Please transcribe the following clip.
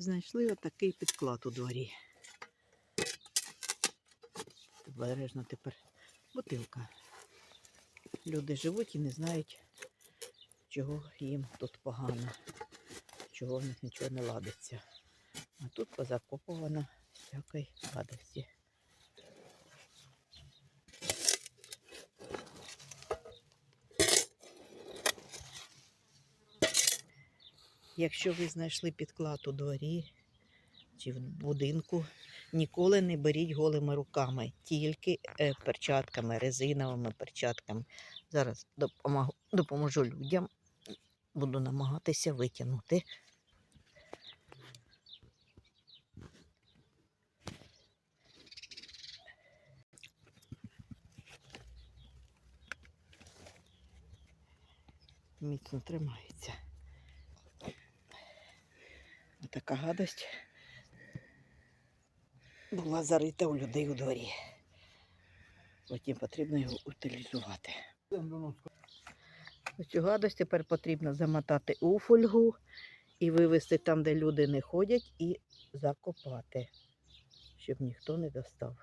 Знайшли отакий підклад у дворі. Обережно тепер бутилка. Люди живуть і не знають, чого їм тут погано, чого в них нічого не ладиться. А тут позакопувано всякої гадості. Якщо ви знайшли підклад у дворі чи в будинку, ніколи не беріть голими руками, тільки е, перчатками, резиновими перчатками. Зараз допомогу, допоможу людям, буду намагатися витягнути. Міцно тримається. Така гадость була зарита у людей у дворі. Потім потрібно його утилізувати. Цю гадость тепер потрібно замотати у фольгу і вивезти там, де люди не ходять, і закопати, щоб ніхто не достав.